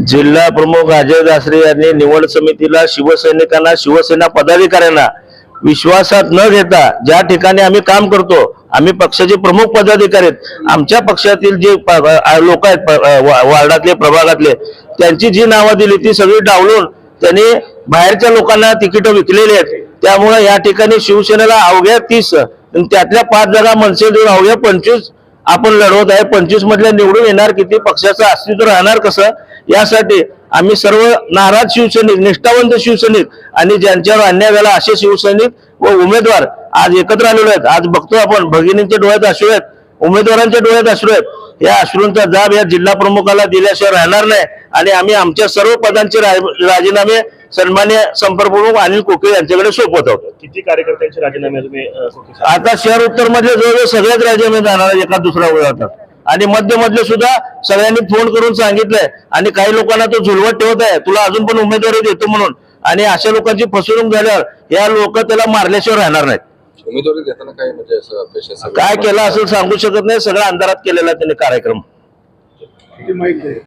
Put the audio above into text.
जिल्हा प्रमुख अजय दासरे यांनी निवड समितीला शिवसैनिकांना शिवसेना पदाधिकाऱ्यांना विश्वासात न घेता ज्या ठिकाणी आम्ही काम करतो आम्ही पक्षाचे प्रमुख पदाधिकारी आहेत. आमच्या पक्षातील जे लोक आहेत प- वार्डातले प्रभागातले त्यांची जी नावं दिली ती सगळी डावलून त्यांनी बाहेरच्या लोकांना तिकीट विकलेली आहेत. त्यामुळे या ठिकाणी शिवसेनेला अवघ्या तीस आणि त्यातल्या पाच जागा मनसे देऊन अवघ्या पंचवीस आपण लढवत आहे. पंचवीस मधल्या निवडून येणार किती पक्षाचं अस्तित्व राहणार कसं? यासाठी आम्ही सर्व नाराज शिवसैनिक निष्ठावंत शिवसैनिक आणि ज्यांच्यावर अन्याय झाला असे शिवसैनिक व उमेदवार आज एकत्र आलेलो आहेत. आज बघतो आपण भगिनींच्या डोळ्यात अश्रू आहेत उमेदवारांच्या डोळ्यात अश्रू आहेत. या अश्रूंचा जाब या जिल्हा प्रमुखाला दिल्याशिवाय राहणार नाही आणि आम्ही आमच्या सर्व पदांचे राजीनामे सन्मान्य संपर्क प्रमुख अनिल कोके यांच्याकडे सोपवत आहोत. किती कार्यकर्त्यांचे राजीनामे तुम्ही? आता शहर उत्तरमध्ये जवळजवळ सगळ्याच राज्यामध्ये जाणार एका दुसऱ्या जातात आणि मध्य मधले सुद्धा सगळ्यांनी फोन करून सांगितलंय. आणि काही लोकांना तो झुलवत ठेवत आहे. तुला अजून पण उमेदवारी देतो म्हणून. आणि अशा लोकांची फसवणूक झाल्यावर या लोक त्याला मारल्याशिवाय राहणार नाहीत. उमेदवारी देताना काय म्हणजे असं अपेक्षा काय केलं असेल सांगू शकत नाही. सगळं अंधारात केलेला आहे त्यांनी कार्यक्रम.